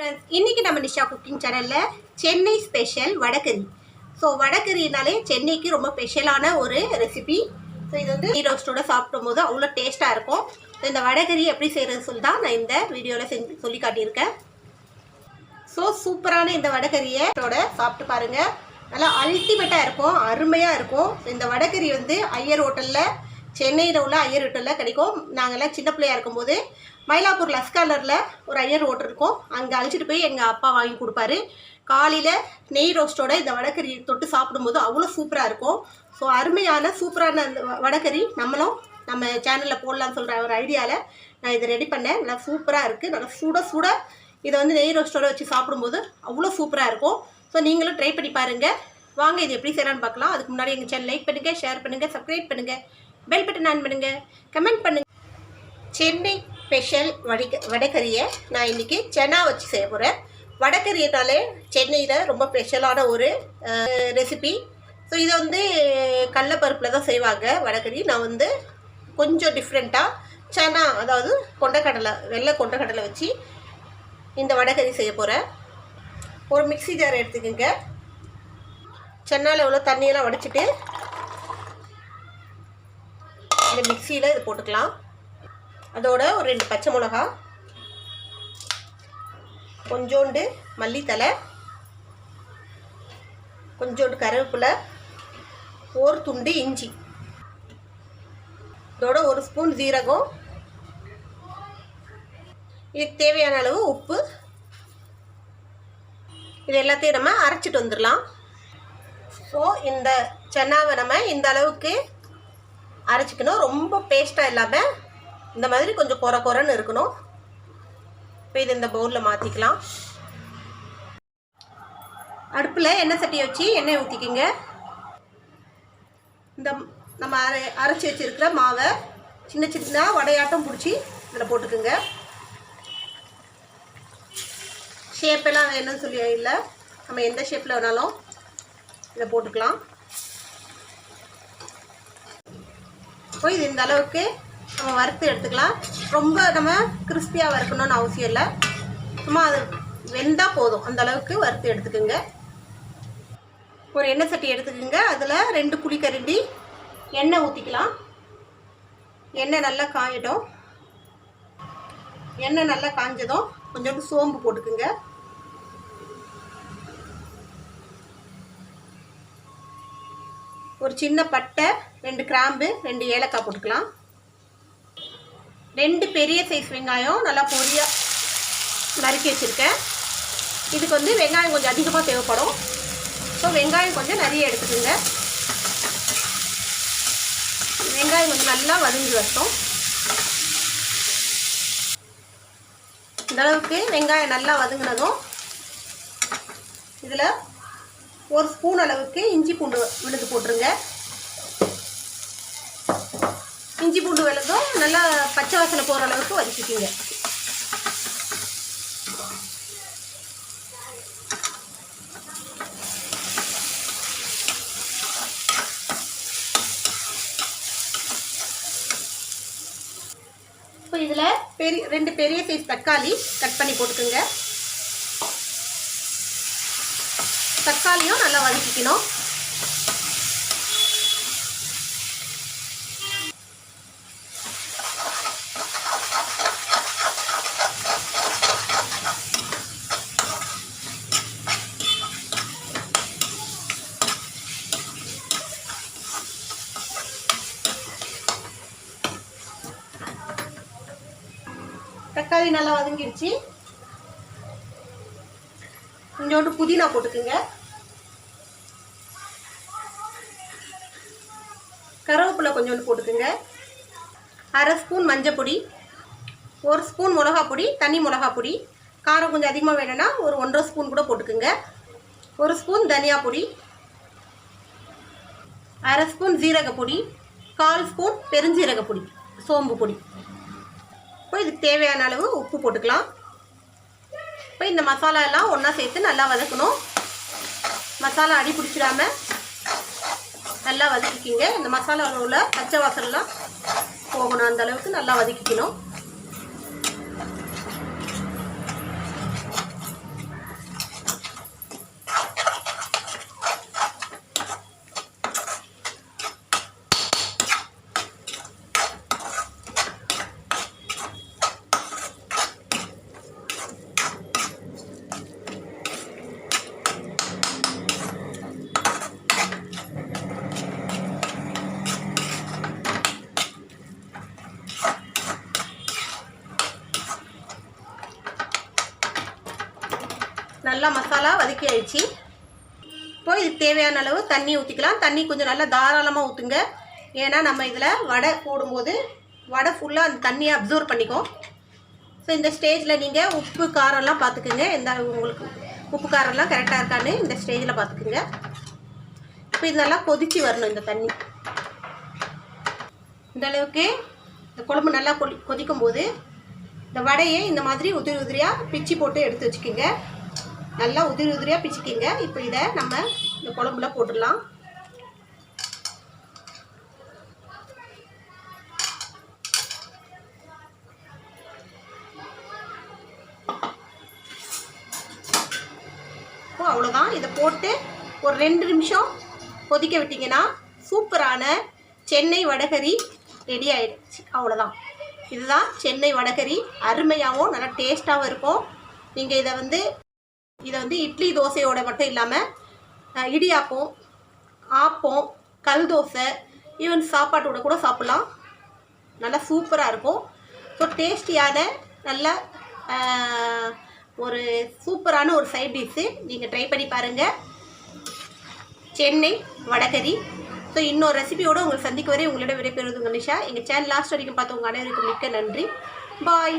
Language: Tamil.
ஃப்ரெண்ட்ஸ் இன்றைக்கி நம்ம நிஷா குக்கிங் சேனலில் சென்னை ஸ்பெஷல் வடகறி ஸோ வடகறினாலே சென்னைக்கு ரொம்ப ஸ்பெஷலான ஒரு ரெசிபி ஸோ இது வந்து ஹீரோஸ்டோட சாப்பிடும் போது அவ்வளோ டேஸ்ட்டாக இருக்கும். ஸோ இந்த வடகறி எப்படி செய்கிறது சொல்லி தான் நான் இந்த வீடியோவில் செஞ்சு சொல்லி காட்டியிருக்கேன். ஸோ சூப்பரான இந்த வடகறியோட சாப்பிட்டு பாருங்கள் நல்லா அல்டிமேட்டாக இருக்கும் அருமையாக இருக்கும். இந்த வடகறி வந்து ஐயர் ஹோட்டலில் சென்னையில் உள்ள ஐயர் ஹோட்டலில் கிடைக்கும். நாங்கள்லாம் சின்ன பிள்ளையாக இருக்கும்போது மயிலாப்பூர் லஸ்காலரில் ஒரு ஐயர் ஹோட்டல் இருக்கும். அங்கே அழைச்சிட்டு போய் எங்கள் அப்பா வாங்கி கொடுப்பாரு. காலையில் நெய் ரோஸ்ட்டோட இந்த வடக்கறி தொட்டு சாப்பிடும்போது அவ்வளோ சூப்பராக இருக்கும். ஸோ அருமையான சூப்பரான அந்த வடக்கறி நம்மளும் நம்ம சேனலில் போடலாம்னு சொல்கிற ஒரு ஐடியாவில் நான் இதை ரெடி பண்ணேன். நல்லா சூப்பராக இருக்குது நல்லா சுட சுட இதை வந்து நெய் ரோஸ்ட்டோட வச்சு சாப்பிடும்போது அவ்வளோ சூப்பராக இருக்கும். ஸோ நீங்களும் ட்ரை பண்ணி பாருங்கள் வாங்க இது எப்படி செய்யலான்னு பார்க்கலாம். அதுக்கு முன்னாடி எங்கள் சேனல் லைக் பண்ணுங்கள் ஷேர் பண்ணுங்கள் சப்ஸ்கிரைப் பண்ணுங்கள் பெல் பட்டன் ஆன் பண்ணுங்கள் கமெண்ட் பண்ணுங்கள் சென்னை ஸ்பெஷல் வடிக வடகறியை நான் இன்றைக்கி சென்னா வச்சு செய்ய போகிறேன் வடகறினாலே சென்னையில் ரொம்ப ஸ்பெஷலான ஒரு ரெசிபி ஸோ இதை வந்து கடலப்பருப்பில் தான் செய்வாங்க வடகறி நான் வந்து கொஞ்சம் டிஃப்ரெண்ட்டாக சனா அதாவது கொண்டக்கடலை வெள்ளை கொண்டக்கடலை வச்சு இந்த வடகறி செய்ய போகிறேன் ஒரு மிக்ஸி ஜார் எடுத்துக்கோங்க. சென்னையில் உள்ள தண்ணியெல்லாம் வடிச்சிட்டு இந்த மிக்சியில் இது போட்டுக்கலாம். அதோட ஒரு ரெண்டு பச்சை மிளகா கொஞ்சோண்டு மல்லித்தலை கொஞ்சோண்டு கருவேப்பிலை ஒரு துண்டு இஞ்சி. இதோட ஒரு ஸ்பூன் ஜீரகம் இதுக்கு தேவையான அளவு உப்பு. இது எல்லாத்தையும் நம்ம அரைச்சிட்டு வந்துடலாம். ஸோ இந்த சென்னாவை நம்ம இந்த அளவுக்கு அரைச்சிக்கணும். ரொம்ப பேஸ்ட்டாக இல்லாமல் இந்த மாதிரி கொஞ்சம் குறை குறைன்னு இருக்கணும். இப்போ இது இந்த பவுலில் மாற்றிக்கலாம் அடுப்பில் எண்ணெய் சட்டியை வச்சு எண்ணெய் ஊற்றிக்கிங்க இந்த நம்ம அரை அரைச்சி வச்சுருக்கிற மாவை சின்ன சின்ன வடையாட்டம் பிடிச்சி இதில் போட்டுக்குங்க. ஷேப்பெல்லாம் வேணும்னு சொல்லி இல்லை. நம்ம எந்த ஷேப்பில் வேணாலும் இதை போட்டுக்கலாம். இப்போ இது இந்த அளவுக்கு நம்ம வறுத்து எடுத்துக்கலாம். ரொம்ப நம்ம கிறிஸ்பியாக வறுக்கணும்னு அவசியம் இல்லை. சும்மா அது வெந்தால் போதும். அந்த அளவுக்கு வறுத்து எடுத்துக்கோங்க. ஒரு எண்ணெய் சட்டி எடுத்துக்கோங்க. அதில் ரெண்டு குழிக்கரண்டி எண்ணெய் ஊற்றிக்கலாம் எண்ணெய் நல்லா காயிடும் எண்ணெய் நல்லா காஞ்சதும் கொஞ்சோண்டு சோம்பு போட்டுக்குங்க. ஒரு சின்ன பட்டை ரெண்டு கிராம்பு ரெண்டு ஏலக்காய் போட்டுக்கலாம். ரெண்டு பெரிய சைஸ் வெங்காயம் நல்லா பொரியாக நறுக்கி வச்சுருக்கேன். இதுக்கு வந்து வெங்காயம் கொஞ்சம் அதிகமாக தேவைப்படும். ஸோ வெங்காயம் கொஞ்சம் நிறைய எடுத்துக்கோங்க. வெங்காயம் கொஞ்சம் நல்லா வதங்கி வரட்டும். இந்தளவுக்கு வெங்காயம் நல்லா வதங்கினதும் இதில் ஒரு ஸ்பூன் அளவுக்கு இஞ்சி பூண்டு விழுது போட்டுருங்க. இஞ்சி பூண்டு விழுதும் நல்லா பச்சை வாசனை போகிற அளவுக்கு வதக்கிக்கிங்க. இப்போ இதில் பெரிய ரெண்டு பெரிய சைஸ் தக்காளி கட் பண்ணி போட்டுக்கோங்க. தக்காளியும் நல்லா வதக்கிக்கணும். தக்காளி நல்லா வதங்கிடுச்சு. கொஞ்சோண்டு புதினா போட்டுக்குங்க. கருவேப்பிலை கொஞ்சோண்டு போட்டுக்குங்க. அரை ஸ்பூன் மஞ்சள் பொடி ஒரு ஸ்பூன் மிளகா பொடி தனி மிளகா பொடி. காரம் கொஞ்சம் அதிகமாக வேணும்னா ஒரு ஒன்றரை ஸ்பூன் கூட போட்டுக்குங்க. ஒரு ஸ்பூன் தனியா பொடி அரை ஸ்பூன் ஜீரக பொடி கால் ஸ்பூன் பெருஞ்சீரக பொடி சோம்பு பொடி. இப்போ இதுக்கு தேவையான அளவு உப்பு போட்டுக்கலாம். இப்போ இந்த மசாலா எல்லாம் ஒன்றா சேர்த்து நல்லா வதக்கணும். மசாலா அடி பிடிச்சிடாம நல்லா வதக்கிக்கிங்க. இந்த மசாலாவில் உள்ள பச்சை வாசனைலாம் போகணும். அந்த அளவுக்கு நல்லா வதக்கிக்கணும். நல்லா மசாலா வதக்கி ஆயிடுச்சு இப்போ இதுக்கு தேவையான அளவு தண்ணி ஊற்றிக்கலாம் தண்ணி கொஞ்சம் நல்லா தாராளமாக ஊற்றுங்க ஏன்னா நம்ம இதில் வடை போடும்போது வடை ஃபுல்லாக அந்த தண்ணியை அப்சர்வ் பண்ணிக்கும். ஸோ இந்த ஸ்டேஜில் நீங்கள் உப்பு காரம்லாம் பார்த்துக்குங்க எந்த உங்களுக்கு உப்பு காரம்லாம் கரெக்டாக இருக்கான்னு இந்த ஸ்டேஜில் பார்த்துக்குங்க இப்போ இது நல்லா கொதிச்சு வரணும் இந்த தண்ணி. இந்த அளவுக்கு இந்த குழம்பு நல்லா கொதி கொதிக்கும் போது இந்த வடையை இந்த மாதிரி உதிரி உதிரியாக பிச்சு போட்டு எடுத்து வச்சுக்கோங்க. நல்லா உதிரி உதிரியாக பிச்சுக்கிங்க. இப்போ இதை நம்ம இந்த குழம்புல போட்டுடலாம். அவ்வளோதான் இதை போட்டு ஒரு ரெண்டு நிமிஷம் கொதிக்க விட்டிங்கன்னா சூப்பரான சென்னை வடகரி ரெடி ஆகிடுச்சு அவ்வளோதான் இதுதான் சென்னை வடகரி. அருமையாகவும் நல்லா டேஸ்ட்டாகவும் இருக்கும். நீங்கள் இதை வந்து இதை வந்து இட்லி தோசையோட மட்டும் இல்லாமல் இடியாப்பம் ஆப்பம் கல் தோசை ஈவன் சாப்பாட்டோட கூட சாப்பிட்லாம். நல்லா சூப்பராக இருக்கும். ஸோ டேஸ்டியான நல்ல ஒரு சூப்பரான ஒரு சைட் டிஷ்ஷு நீங்கள் ட்ரை பண்ணி பாருங்கள் சென்னை வடகரி. ஸோ இன்னொரு ரெசிபியோடு உங்களை சந்திக்க வரை உங்களிடம் விடைபெறுவது உங்கள் நிஷா. எங்கள் சேனல் லாஸ்ட் வரைக்கும் பார்த்து உங்கள் அனைவருக்கும் மிக்க நன்றி. பாய்